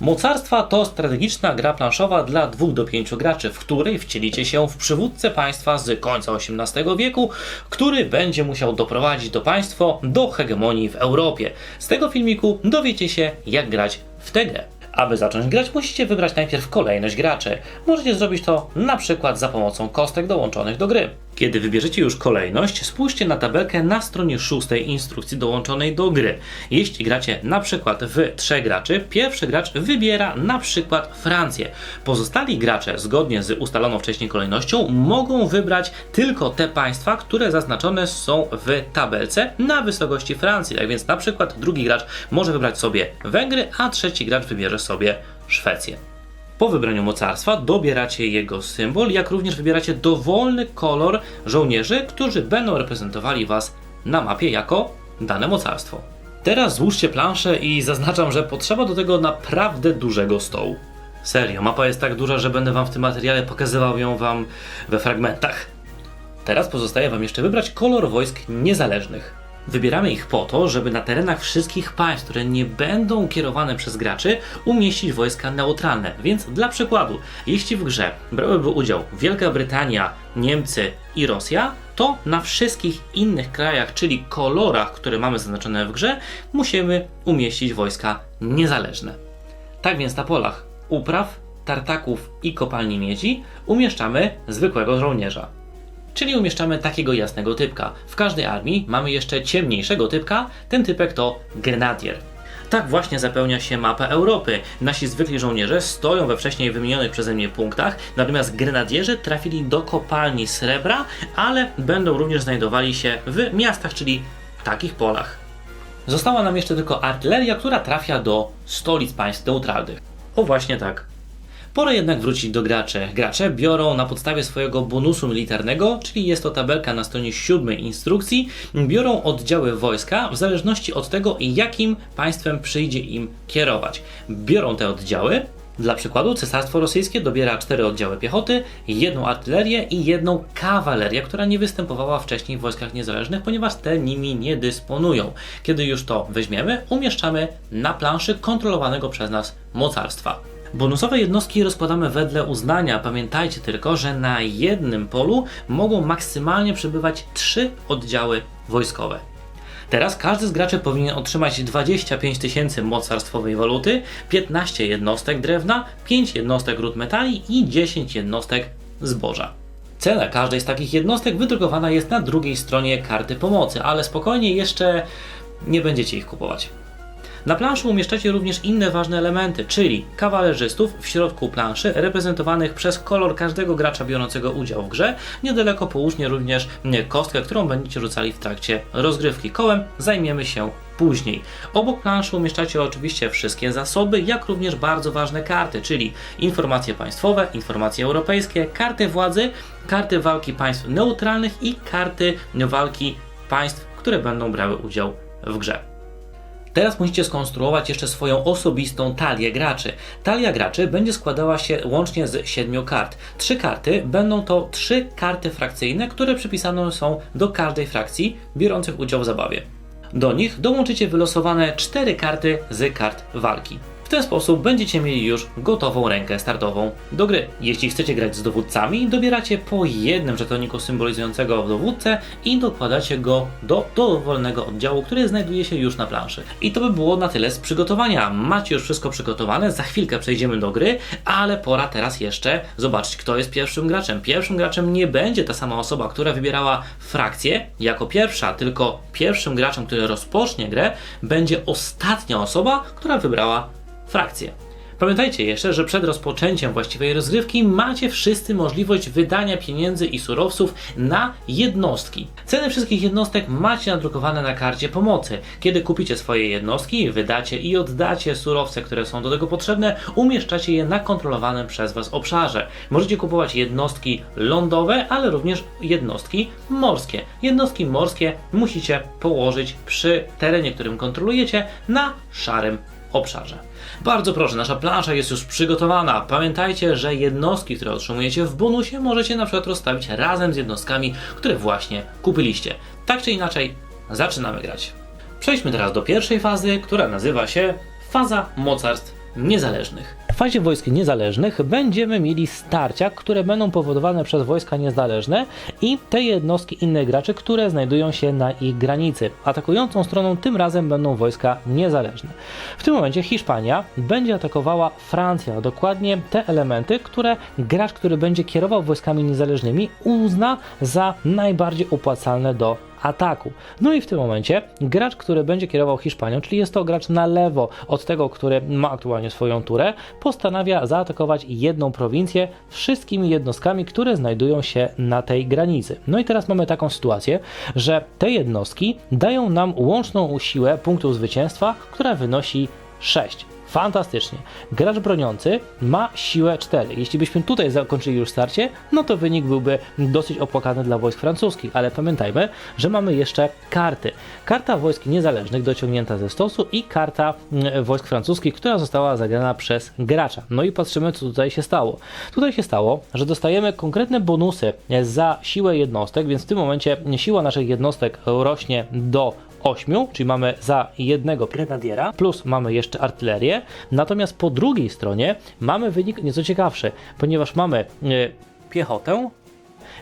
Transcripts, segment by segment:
Mocarstwa to strategiczna gra planszowa dla 2 do 5 graczy, w której wcielicie się w przywódcę państwa z końca XVIII wieku, który będzie musiał doprowadzić do państwo do hegemonii w Europie. Z tego filmiku dowiecie się, jak grać w tę grę. Aby zacząć grać, musicie wybrać najpierw kolejność graczy. Możecie zrobić to na przykład za pomocą kostek dołączonych do gry. Kiedy wybierzecie już kolejność, spójrzcie na tabelkę na stronie 6 instrukcji dołączonej do gry. Jeśli gracie na przykład w trzech graczy, pierwszy gracz wybiera na przykład Francję. Pozostali gracze, zgodnie z ustaloną wcześniej kolejnością, mogą wybrać tylko te państwa, które zaznaczone są w tabelce na wysokości Francji. Tak więc na przykład drugi gracz może wybrać sobie Węgry, a trzeci gracz wybierze sobie Szwecję. Po wybraniu mocarstwa dobieracie jego symbol, jak również wybieracie dowolny kolor żołnierzy, którzy będą reprezentowali Was na mapie jako dane mocarstwo. Teraz złóżcie planszę i zaznaczam, że potrzeba do tego naprawdę dużego stołu. Serio, mapa jest tak duża, że będę Wam w tym materiale pokazywał ją Wam we fragmentach. Teraz pozostaje Wam jeszcze wybrać kolor wojsk niezależnych. Wybieramy ich po to, żeby na terenach wszystkich państw, które nie będą kierowane przez graczy, umieścić wojska neutralne. Więc dla przykładu, jeśli w grze brałyby udział Wielka Brytania, Niemcy i Rosja, to na wszystkich innych krajach, czyli kolorach, które mamy zaznaczone w grze, musimy umieścić wojska niezależne. Tak więc na polach upraw, tartaków i kopalni miedzi umieszczamy zwykłego żołnierza. Czyli umieszczamy takiego jasnego typka. W każdej armii mamy jeszcze ciemniejszego typka, ten typek to grenadier. Tak właśnie zapełnia się mapa Europy. Nasi zwykli żołnierze stoją we wcześniej wymienionych przeze mnie punktach, natomiast grenadierzy trafili do kopalni srebra, ale będą również znajdowali się w miastach, czyli takich polach. Została nam jeszcze tylko artyleria, która trafia do stolic państw neutralnych. O właśnie tak. Pora jednak wrócić do graczy. Gracze biorą na podstawie swojego bonusu militarnego, czyli jest to tabelka na stronie 7 instrukcji, biorą oddziały wojska w zależności od tego, jakim państwem przyjdzie im kierować. Biorą te oddziały, dla przykładu, Cesarstwo Rosyjskie dobiera cztery oddziały piechoty, jedną artylerię i jedną kawalerię, która nie występowała wcześniej w wojskach niezależnych, ponieważ te nimi nie dysponują. Kiedy już to weźmiemy, umieszczamy na planszy kontrolowanego przez nas mocarstwa. Bonusowe jednostki rozkładamy wedle uznania. Pamiętajcie tylko, że na jednym polu mogą maksymalnie przebywać trzy oddziały wojskowe. Teraz każdy z graczy powinien otrzymać 25 tysięcy mocarstwowej waluty, 15 jednostek drewna, 5 jednostek ród metali i 10 jednostek zboża. Cena każdej z takich jednostek wydrukowana jest na drugiej stronie karty pomocy, ale spokojnie jeszcze nie będziecie ich kupować. Na planszy umieszczacie również inne ważne elementy, czyli kawalerzystów w środku planszy, reprezentowanych przez kolor każdego gracza biorącego udział w grze. Niedaleko połóżnie również kostkę, którą będziecie rzucali w trakcie rozgrywki. Kołem zajmiemy się później. Obok planszy umieszczacie oczywiście wszystkie zasoby, jak również bardzo ważne karty, czyli informacje państwowe, informacje europejskie, karty władzy, karty walki państw neutralnych i karty walki państw, które będą brały udział w grze. Teraz musicie skonstruować jeszcze swoją osobistą talię graczy. Talia graczy będzie składała się łącznie z siedmiu kart. Trzy karty będą to trzy karty frakcyjne, które przypisane są do każdej frakcji biorących udział w zabawie. Do nich dołączycie wylosowane cztery karty z kart walki. Ten sposób będziecie mieli już gotową rękę startową do gry. Jeśli chcecie grać z dowódcami, dobieracie po jednym żetoniku symbolizującego dowódcę i dokładacie go do dowolnego oddziału, który znajduje się już na planszy. I to by było na tyle z przygotowania. Macie już wszystko przygotowane, za chwilkę przejdziemy do gry, ale pora teraz jeszcze zobaczyć, kto jest pierwszym graczem. Pierwszym graczem nie będzie ta sama osoba, która wybierała frakcję jako pierwsza, tylko pierwszym graczem, który rozpocznie grę, będzie ostatnia osoba, która wybrała Pamiętajcie jeszcze, że przed rozpoczęciem właściwej rozgrywki macie wszyscy możliwość wydania pieniędzy i surowców na jednostki. Ceny wszystkich jednostek macie nadrukowane na karcie pomocy. Kiedy kupicie swoje jednostki, wydacie i oddacie surowce, które są do tego potrzebne, umieszczacie je na kontrolowanym przez Was obszarze. Możecie kupować jednostki lądowe, ale również jednostki morskie. Jednostki morskie musicie położyć przy terenie, którym kontrolujecie, na szarym obszarze. Bardzo proszę, nasza plansza jest już przygotowana. Pamiętajcie, że jednostki, które otrzymujecie w bonusie, możecie na przykład rozstawić razem z jednostkami, które właśnie kupiliście. Tak czy inaczej, zaczynamy grać. Przejdźmy teraz do pierwszej fazy, która nazywa się faza mocarstw niezależnych. W fazie wojsk niezależnych będziemy mieli starcia, które będą powodowane przez wojska niezależne i te jednostki innych graczy, które znajdują się na ich granicy. Atakującą stroną tym razem będą wojska niezależne. W tym momencie Hiszpania będzie atakowała Francję, dokładnie te elementy, które gracz, który będzie kierował wojskami niezależnymi, uzna za najbardziej opłacalne do ataku. No i w tym momencie gracz, który będzie kierował Hiszpanią, czyli jest to gracz na lewo od tego, który ma aktualnie swoją turę, postanawia zaatakować jedną prowincję wszystkimi jednostkami, które znajdują się na tej granicy. No i teraz mamy taką sytuację, że te jednostki dają nam łączną siłę punktów zwycięstwa, która wynosi 6. Fantastycznie. Gracz broniący ma siłę 4. Jeśli byśmy tutaj zakończyli już starcie, no to wynik byłby dosyć opłakany dla wojsk francuskich, ale pamiętajmy, że mamy jeszcze karty. Karta wojsk niezależnych dociągnięta ze stosu i karta mm, wojsk francuskich, która została zagrana przez gracza. No i patrzymy, co tutaj się stało. Tutaj się stało, że dostajemy konkretne bonusy za siłę jednostek, więc w tym momencie siła naszych jednostek rośnie do 8, czyli mamy za jednego grenadiera, plus mamy jeszcze artylerię. Natomiast po drugiej stronie mamy wynik nieco ciekawszy, ponieważ mamy e, piechotę,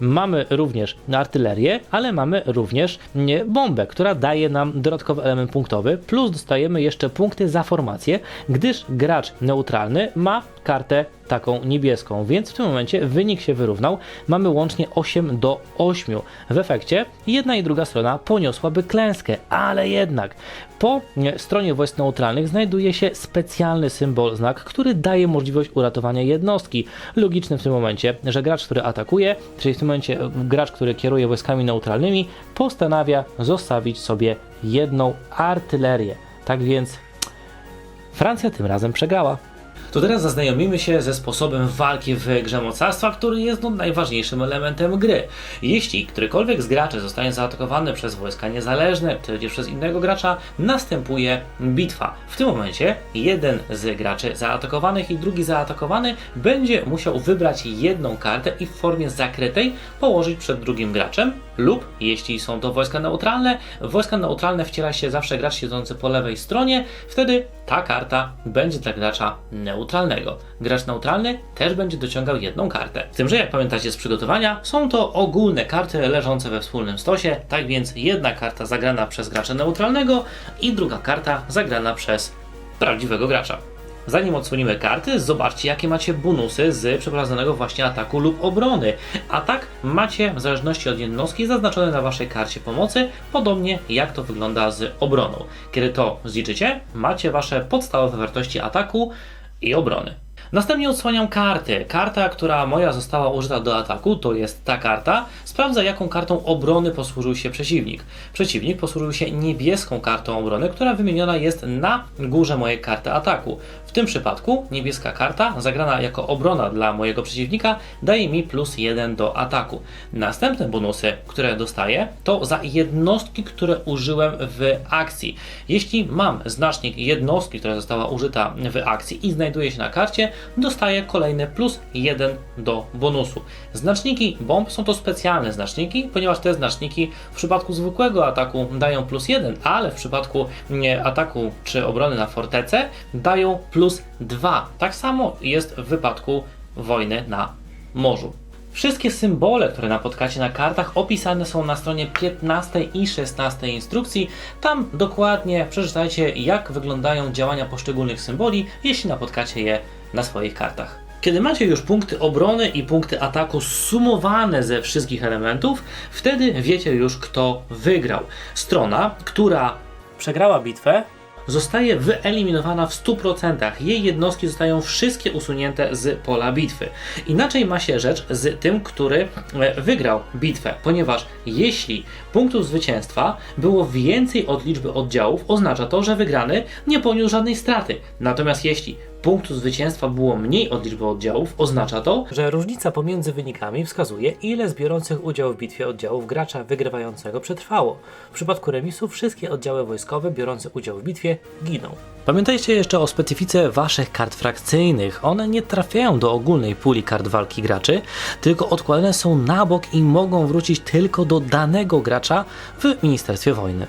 Mamy również artylerię, ale mamy również nie, bombę, która daje nam dodatkowy element punktowy, plus dostajemy jeszcze punkty za formację, gdyż gracz neutralny ma kartę taką niebieską, więc w tym momencie wynik się wyrównał. Mamy łącznie 8 do 8. W efekcie jedna i druga strona poniosłaby klęskę, ale jednak po nie, stronie wojsk neutralnych znajduje się specjalny symbol, znak, który daje możliwość uratowania jednostki. Logiczne w tym momencie, że gracz, który atakuje, czyli w tym momencie gracz, który kieruje wojskami neutralnymi, postanawia zostawić sobie jedną artylerię. Tak więc Francja tym razem przegrała. To teraz zaznajomimy się ze sposobem walki w grze mocarstwa, który jest no, najważniejszym elementem gry. Jeśli którykolwiek z graczy zostanie zaatakowany przez wojska niezależne, też przez innego gracza, następuje bitwa. W tym momencie jeden z graczy zaatakowanych i drugi zaatakowany będzie musiał wybrać jedną kartę i w formie zakrytej położyć przed drugim graczem, lub jeśli są to wojska neutralne, wojska neutralne wciela się zawsze gracz siedzący po lewej stronie, wtedy ta karta będzie dla gracza neutralnego. Gracz neutralny też będzie dociągał jedną kartę. Z tym, że jak pamiętacie z przygotowania, są to ogólne karty leżące we wspólnym stosie, tak więc jedna karta zagrana przez gracza neutralnego i druga karta zagrana przez prawdziwego gracza. Zanim odsłonimy karty, zobaczcie jakie macie bonusy z przeprowadzonego właśnie ataku lub obrony. Atak macie w zależności od jednostki zaznaczone na waszej karcie pomocy, podobnie jak to wygląda z obroną. Kiedy to zliczycie, macie wasze podstawowe wartości ataku i obrony. Następnie odsłaniam karty. Karta, która moja została użyta do ataku, to jest ta karta. Sprawdza, jaką kartą obrony posłużył się przeciwnik. Przeciwnik posłużył się niebieską kartą obrony, która wymieniona jest na górze mojej karty ataku. W tym przypadku niebieska karta, zagrana jako obrona dla mojego przeciwnika, daje mi plus 1 do ataku. Następne bonusy, które dostaję, to za jednostki, które użyłem w akcji. Jeśli mam znacznik jednostki, która została użyta w akcji i znajduje się na karcie, dostaję kolejny plus 1 do bonusu. Znaczniki bomb są to specjalne znaczniki, ponieważ te znaczniki w przypadku zwykłego ataku dają plus 1, ale w przypadku ataku czy obrony na fortecę dają plus 2. Tak samo jest w wypadku wojny na morzu. Wszystkie symbole, które napotkacie na kartach, opisane są na stronie 15 i 16 instrukcji. Tam dokładnie przeczytajcie, jak wyglądają działania poszczególnych symboli, jeśli napotkacie je na swoich kartach. Kiedy macie już punkty obrony i punkty ataku sumowane ze wszystkich elementów, wtedy wiecie już, kto wygrał. Strona, która przegrała bitwę, zostaje wyeliminowana w 100%. Jej jednostki zostają wszystkie usunięte z pola bitwy. Inaczej ma się rzecz z tym, który e, wygrał bitwę, ponieważ jeśli punktów zwycięstwa było więcej od liczby oddziałów, oznacza to, że wygrany nie poniósł żadnej straty. Natomiast jeśli punktu zwycięstwa było mniej od liczby oddziałów, oznacza to, że różnica pomiędzy wynikami wskazuje, ile z biorących udział w bitwie oddziałów gracza wygrywającego przetrwało. W przypadku remisu wszystkie oddziały wojskowe biorące udział w bitwie giną. Pamiętajcie jeszcze o specyfice waszych kart frakcyjnych. One nie trafiają do ogólnej puli kart walki graczy, tylko odkładane są na bok i mogą wrócić tylko do danego gracza w Ministerstwie Wojny.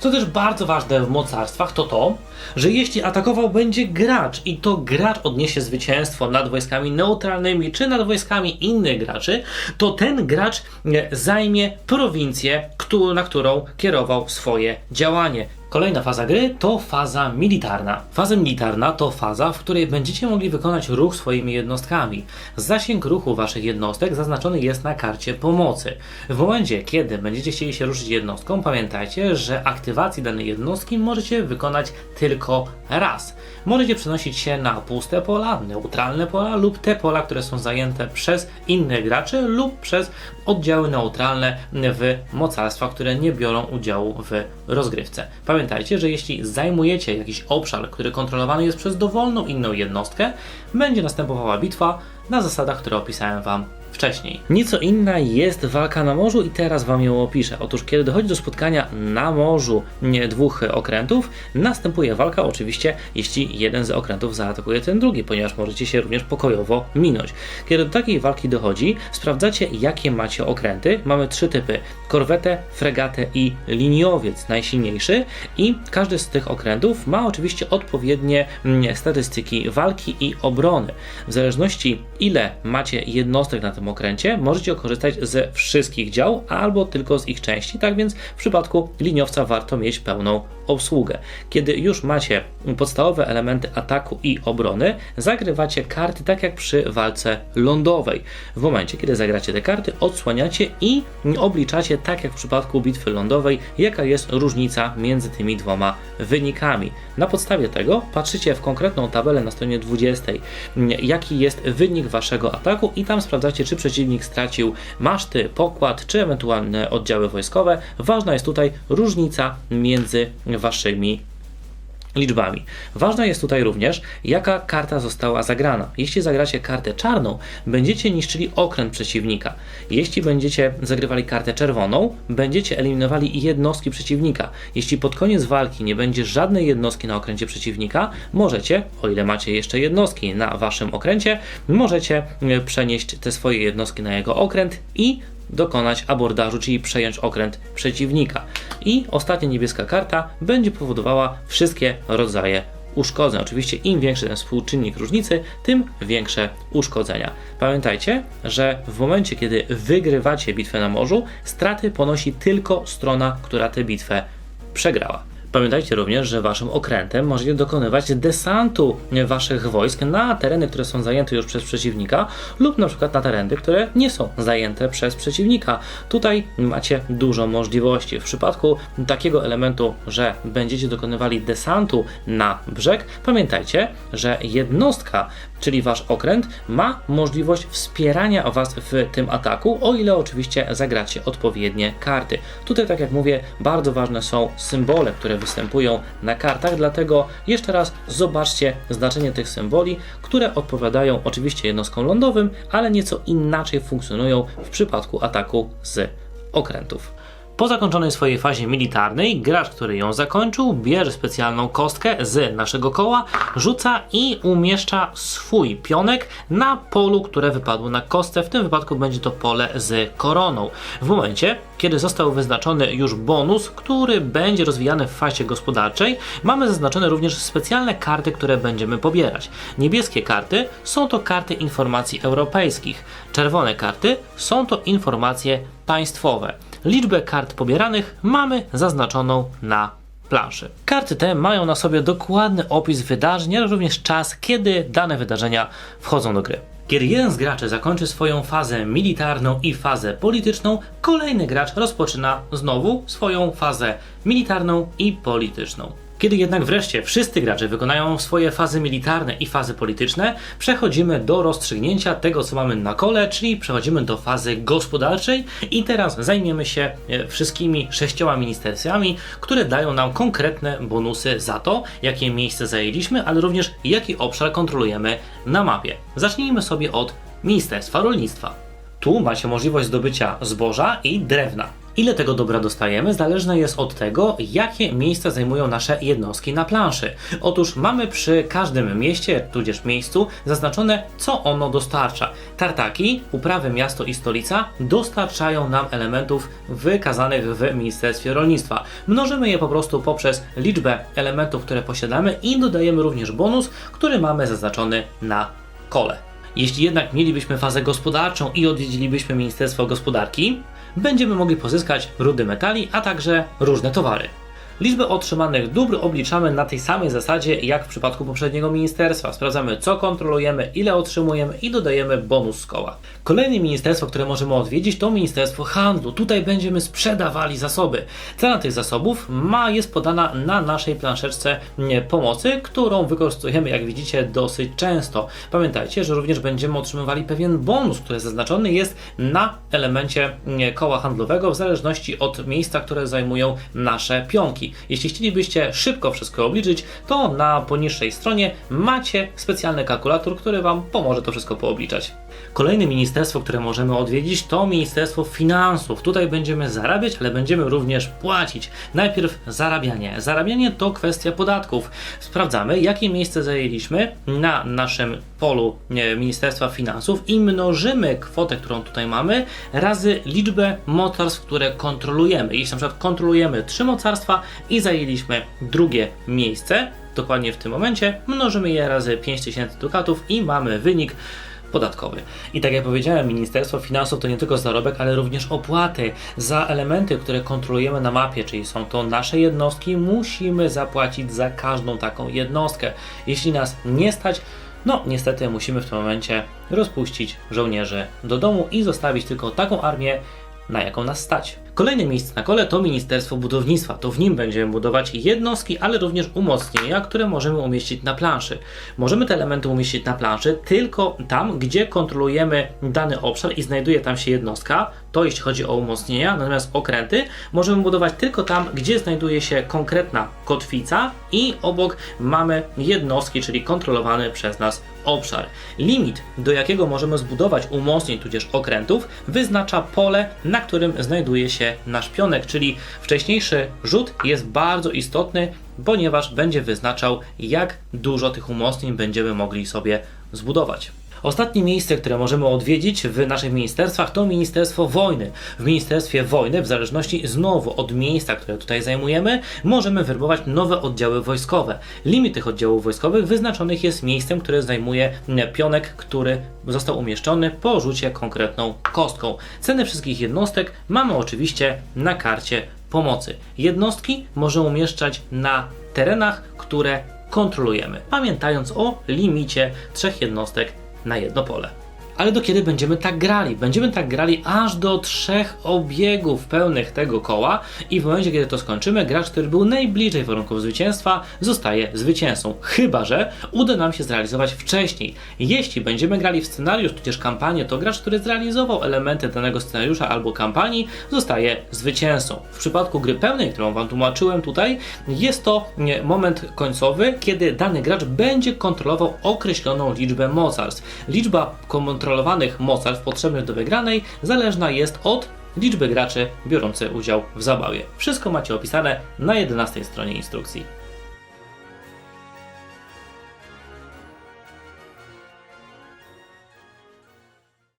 Co też bardzo ważne w mocarstwach to to, że jeśli atakował będzie gracz i to gracz odniesie zwycięstwo nad wojskami neutralnymi czy nad wojskami innych graczy, to ten gracz e, zajmie prowincję, na którą kierował swoje działanie. Kolejna faza gry to faza militarna. Faza militarna to faza, w której będziecie mogli wykonać ruch swoimi jednostkami. Zasięg ruchu waszych jednostek zaznaczony jest na karcie pomocy. W momencie, kiedy będziecie chcieli się ruszyć jednostką, pamiętajcie, że aktywacji danej jednostki możecie wykonać tylko raz. Możecie przenosić się na puste pola, neutralne pola lub te pola, które są zajęte przez innych graczy lub przez oddziały neutralne w mocarstwach, które nie biorą udziału w rozgrywce. Pamiętajcie, że jeśli zajmujecie jakiś obszar, który kontrolowany jest przez dowolną inną jednostkę, będzie następowała bitwa na zasadach, które opisałem Wam wcześniej. Nieco inna jest walka na morzu i teraz Wam ją opiszę. Otóż kiedy dochodzi do spotkania na morzu dwóch okrętów, następuje walka oczywiście, jeśli jeden z okrętów zaatakuje ten drugi, ponieważ możecie się również pokojowo minąć. Kiedy do takiej walki dochodzi, sprawdzacie jakie macie okręty. Mamy trzy typy: korwetę, fregatę i liniowiec, najsilniejszy i każdy z tych okrętów ma oczywiście odpowiednie mm, statystyki walki i obrony. W zależności ile macie jednostek na tym okręcie, możecie korzystać ze wszystkich dział albo tylko z ich części. Tak więc w przypadku liniowca warto mieć pełną obsługę. Kiedy już macie podstawowe elementy ataku i obrony, zagrywacie karty tak jak przy walce lądowej. W momencie, kiedy zagracie te karty, odsłaniacie i obliczacie tak jak w przypadku bitwy lądowej, jaka jest różnica między tymi dwoma wynikami. Na podstawie tego patrzycie w konkretną tabelę na stronie 20, jaki jest wynik waszego ataku i tam sprawdzacie, czy przeciwnik stracił maszty, pokład, czy ewentualne oddziały wojskowe. Ważna jest tutaj różnica między waszymi liczbami. Ważna jest tutaj również, jaka karta została zagrana. Jeśli zagracie kartę czarną, będziecie niszczyli okręt przeciwnika. Jeśli będziecie zagrywali kartę czerwoną, będziecie eliminowali jednostki przeciwnika. Jeśli pod koniec walki nie będzie żadnej jednostki na okręcie przeciwnika, możecie, o ile macie jeszcze jednostki na waszym okręcie, możecie e, przenieść te swoje jednostki na jego okręt i dokonać abordażu, czyli przejąć okręt przeciwnika. I ostatnia niebieska karta będzie powodowała wszystkie rodzaje uszkodzeń. Oczywiście im większy ten współczynnik różnicy, tym większe uszkodzenia. Pamiętajcie, że w momencie, kiedy wygrywacie bitwę na morzu, straty ponosi tylko strona, która tę bitwę przegrała. Pamiętajcie również, że waszym okrętem możecie dokonywać desantu waszych wojsk na tereny, które są zajęte już przez przeciwnika, lub na przykład na tereny, które nie są zajęte przez przeciwnika. Tutaj macie dużo możliwości. W przypadku takiego elementu, że będziecie dokonywali desantu na brzeg, pamiętajcie, że jednostka, czyli wasz okręt, ma możliwość wspierania was w tym ataku, o ile oczywiście zagracie odpowiednie karty. Tutaj, tak jak mówię, bardzo ważne są symbole, które występują na kartach, dlatego jeszcze raz zobaczcie znaczenie tych symboli, które odpowiadają oczywiście jednostkom lądowym, ale nieco inaczej funkcjonują w przypadku ataku z okrętów. Po zakończonej swojej fazie militarnej, gracz, który ją zakończył, bierze specjalną kostkę z naszego koła, rzuca i umieszcza swój pionek na polu, które wypadło na kostce. W tym wypadku będzie to pole z koroną. W momencie, kiedy został wyznaczony już bonus, który będzie rozwijany w fazie gospodarczej, mamy zaznaczone również specjalne karty, które będziemy pobierać. Niebieskie karty są to karty informacji europejskich, czerwone karty są to informacje państwowe. Liczbę kart pobieranych mamy zaznaczoną na planszy. Karty te mają na sobie dokładny opis wydarzeń, ale również czas, kiedy dane wydarzenia wchodzą do gry. Kiedy jeden z graczy zakończy swoją fazę militarną i fazę polityczną, kolejny gracz rozpoczyna znowu swoją fazę militarną i polityczną. Kiedy jednak wreszcie wszyscy gracze wykonają swoje fazy militarne i fazy polityczne, przechodzimy do rozstrzygnięcia tego, co mamy na kole, czyli przechodzimy do fazy gospodarczej i teraz zajmiemy się e, wszystkimi sześcioma ministerstwami, które dają nam konkretne bonusy za to, jakie miejsce zajęliśmy, ale również jaki obszar kontrolujemy na mapie. Zacznijmy sobie od Ministerstwa Rolnictwa. Tu macie możliwość zdobycia zboża i drewna. Ile tego dobra dostajemy, zależne jest od tego, jakie miejsca zajmują nasze jednostki na planszy. Otóż mamy przy każdym mieście, tudzież miejscu, zaznaczone, co ono dostarcza. Tartaki, uprawy miasto i stolica dostarczają nam elementów wykazanych w Ministerstwie Rolnictwa. Mnożymy je po prostu poprzez liczbę elementów, które posiadamy i dodajemy również bonus, który mamy zaznaczony na kole. Jeśli jednak mielibyśmy fazę gospodarczą i odwiedzilibyśmy Ministerstwo Gospodarki, będziemy mogli pozyskać rudy metali, a także różne towary. Liczbę otrzymanych dóbr obliczamy na tej samej zasadzie jak w przypadku poprzedniego ministerstwa. Sprawdzamy, co kontrolujemy, ile otrzymujemy i dodajemy bonus z koła. Kolejne ministerstwo, które możemy odwiedzić, to Ministerstwo Handlu. Tutaj będziemy sprzedawali zasoby. Cena tych zasobów ma, jest podana na naszej planszeczce nie, pomocy, którą wykorzystujemy, jak widzicie, dosyć często. Pamiętajcie, że również będziemy otrzymywali pewien bonus, który zaznaczony jest na elemencie nie, koła handlowego, w zależności od miejsca, które zajmują nasze pionki. Jeśli chcielibyście szybko wszystko obliczyć, to na poniższej stronie macie specjalny kalkulator, który Wam pomoże to wszystko poobliczać. Kolejne ministerstwo, które możemy odwiedzić, to Ministerstwo Finansów. Tutaj będziemy zarabiać, ale będziemy również płacić. Najpierw zarabianie. Zarabianie to kwestia podatków. Sprawdzamy, jakie miejsce zajęliśmy na naszym polu Ministerstwa Finansów i mnożymy kwotę, którą tutaj mamy, razy liczbę mocarstw, które kontrolujemy. Jeśli na przykład kontrolujemy trzy mocarstwa i zajęliśmy drugie miejsce, dokładnie w tym momencie, mnożymy je razy 5000 dukatów i mamy wynik podatkowy. I tak jak powiedziałem, Ministerstwo Finansów to nie tylko zarobek, ale również opłaty za elementy, które kontrolujemy na mapie, czyli są to nasze jednostki, musimy zapłacić za każdą taką jednostkę. Jeśli nas nie stać, no niestety musimy w tym momencie rozpuścić żołnierzy do domu i zostawić tylko taką armię, na jaką nas stać. Kolejne miejsce na kole to Ministerstwo Budownictwa. To w nim będziemy budować jednostki, ale również umocnienia, które możemy umieścić na planszy. Możemy te elementy umieścić na planszy tylko tam, gdzie kontrolujemy dany obszar i znajduje tam się jednostka. To jeśli chodzi o umocnienia, natomiast okręty możemy budować tylko tam, gdzie znajduje się konkretna kotwica i obok mamy jednostki, czyli kontrolowany przez nas obszar. Limit, do jakiego możemy zbudować umocnień tudzież okrętów, wyznacza pole, na którym znajduje się nasz pionek, czyli wcześniejszy rzut jest bardzo istotny, ponieważ będzie wyznaczał, jak dużo tych umocnień będziemy mogli sobie zbudować. Ostatnie miejsce, które możemy odwiedzić w naszych ministerstwach, to Ministerstwo Wojny. W Ministerstwie Wojny, w zależności znowu od miejsca, które tutaj zajmujemy, możemy werbować nowe oddziały wojskowe. Limit tych oddziałów wojskowych wyznaczonych jest miejscem, które zajmuje pionek, który został umieszczony po rzucie konkretną kostką. Ceny wszystkich jednostek mamy oczywiście na karcie pomocy. Jednostki możemy umieszczać na terenach, które kontrolujemy, pamiętając o limicie trzech jednostek na jedno pole. Ale do kiedy będziemy tak grali? Będziemy tak grali aż do trzech obiegów pełnych tego koła i w momencie, kiedy to skończymy, gracz, który był najbliżej warunków zwycięstwa, zostaje zwycięzcą. Chyba, że uda nam się zrealizować wcześniej. Jeśli będziemy grali w scenariusz, tudzież kampanię, to gracz, który zrealizował elementy danego scenariusza albo kampanii, zostaje zwycięzcą. W przypadku gry pełnej, którą Wam tłumaczyłem tutaj, jest to moment końcowy, kiedy dany gracz będzie kontrolował określoną liczbę mocarstw. Liczba kontrolowanych mocarstw potrzebnych do wygranej zależna jest od liczby graczy biorących udział w zabawie. Wszystko macie opisane na 11 stronie instrukcji.